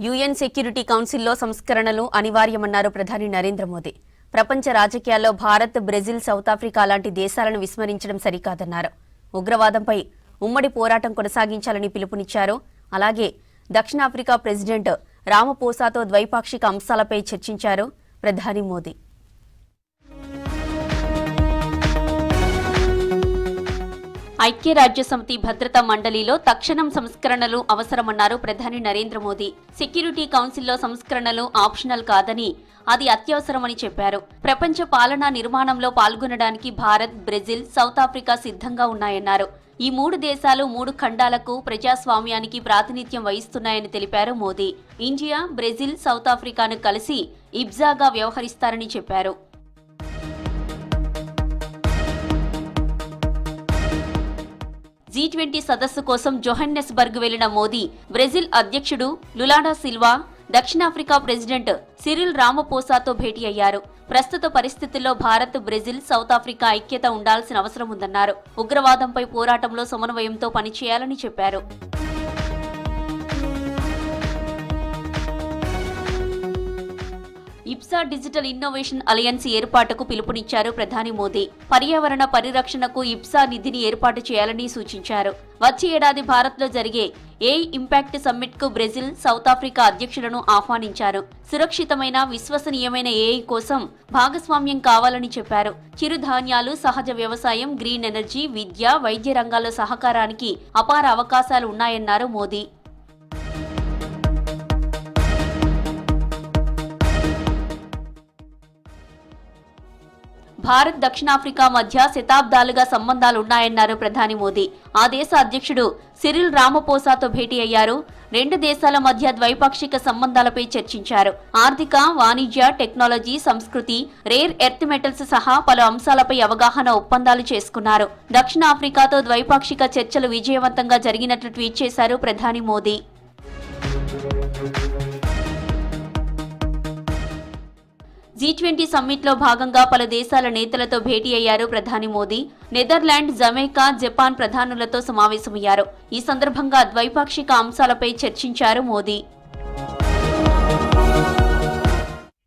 UN security కౌన్సిల్లో సంస్కరణలు అనివార్యమన్నారు ప్రధాని నరేంద్ర మోదీ. ప్రపంచ రాజకీయాల్లో భారత్ బ్రెజిల్ సౌత్ ఆఫ్రికా లాంటి దేశాలను విస్మరించడం సరికాదన్నారు. ఉగ్రవాదంపై ఉమ్మడి పోరాటం కొనసాగించాలని పిలుపునిచ్చారు. అలాగే దక్షిణాఫ్రికా ప్రెసిడెంట్ రామపోసాతో ద్వైపాక్షిక అంశాలపై చర్చించారు ప్రధాని మోదీ. ఐక్యరాజ్యసమితి భద్రతా మండలిలో తక్షణం సంస్కరణలు అవసరమన్నారు ప్రధాని నరేంద్ర మోదీ. సెక్యూరిటీ కౌన్సిల్లో సంస్కరణలు ఆప్షనల్ కాదని అది అత్యవసరమని చెప్పారు. ప్రపంచ పాలనా నిర్మాణంలో పాల్గొనడానికి భారత్ బ్రెజిల్ సౌత్ ఆఫ్రికా సిద్ధంగా ఉన్నాయన్నారు. ఈ మూడు దేశాలు మూడు ఖండాలకు ప్రజాస్వామ్యానికి ప్రాతినిధ్యం వహిస్తున్నాయని తెలిపారు మోదీ. ఇండియా బ్రెజిల్ సౌత్ ఆఫ్రికాను కలిసి ఇబ్జాగా వ్యవహరిస్తారని చెప్పారు. జీ ట్వంటీ సదస్సు కోసం జోహన్నెస్బర్గ్ వెళ్ళిన మోదీ బ్రెజిల్ అధ్యక్షుడు లులాడా సిల్వా దక్షిణాఫ్రికా ప్రెసిడెంట్ సిరిల్ రామపోసాతో భేటీ అయ్యారు. ప్రస్తుత పరిస్థితుల్లో భారత్ బ్రెజిల్ సౌత్ ఆఫ్రికా ఐక్యత ఉండాల్సిన అవసరం ఉందన్నారు. ఉగ్రవాదంపై పోరాటంలో సమన్వయంతో పనిచేయాలని చెప్పారు. ఇప్సా డిజిటల్ ఇన్నోవేషన్ అలయన్స్ ఏర్పాటుకు పిలుపునిచ్చారు ప్రధాని మోదీ. పర్యావరణ పరిరక్షణకు ఇప్సా నిధిని ఏర్పాటు చేయాలని సూచించారు. వచ్చే ఏడాది భారత్లో జరిగే ఏ ఇంపాక్ట్ సమ్మిట్కు బ్రెజిల్ సౌత్ ఆఫ్రికా అధ్యక్షులను ఆహ్వానించారు. సురక్షితమైన విశ్వసనీయమైన ఏఐ కోసం భాగస్వామ్యం కావాలని చెప్పారు. చిరుధాన్యాలు సహజ వ్యవసాయం గ్రీన్ ఎనర్జీ విద్య వైద్య రంగాల్లో సహకారానికి అపార అవకాశాలు ఉన్నాయన్నారు మోదీ. భారత్ దక్షిణాఫ్రికా మధ్య శతాబ్దాలుగా సంబంధాలున్నాయన్నారు ప్రధాని మోదీ. ఆ దేశ అధ్యక్షుడు సిరిల్ రామపోసాతో భేటీ అయ్యారు. రెండు దేశాల మధ్య ద్వైపాక్షిక సంబంధాలపై చర్చించారు. ఆర్థిక వాణిజ్య టెక్నాలజీ సంస్కృతి రేర్ ఎర్త్ మెటల్స్ సహా పలు అంశాలపై అవగాహన ఒప్పందాలు చేసుకున్నారు. దక్షిణాఫ్రికాతో ద్వైపాక్షిక చర్చలు విజయవంతంగా జరిగినట్లు ట్వీట్ చేశారు ప్రధాని మోదీ. జీ ట్వంటీ సమ్మిట్లో భాగంగా పలు దేశాల నేతలతో భేటీ అయ్యారు ప్రధాని మోదీ. నెదర్లాండ్ జమైకా జపాన్ ప్రధానులతో సమావేశమయ్యారు. ఈ సందర్భంగా ద్వైపాక్షిక అంశాలపై చర్చించారు మోదీ.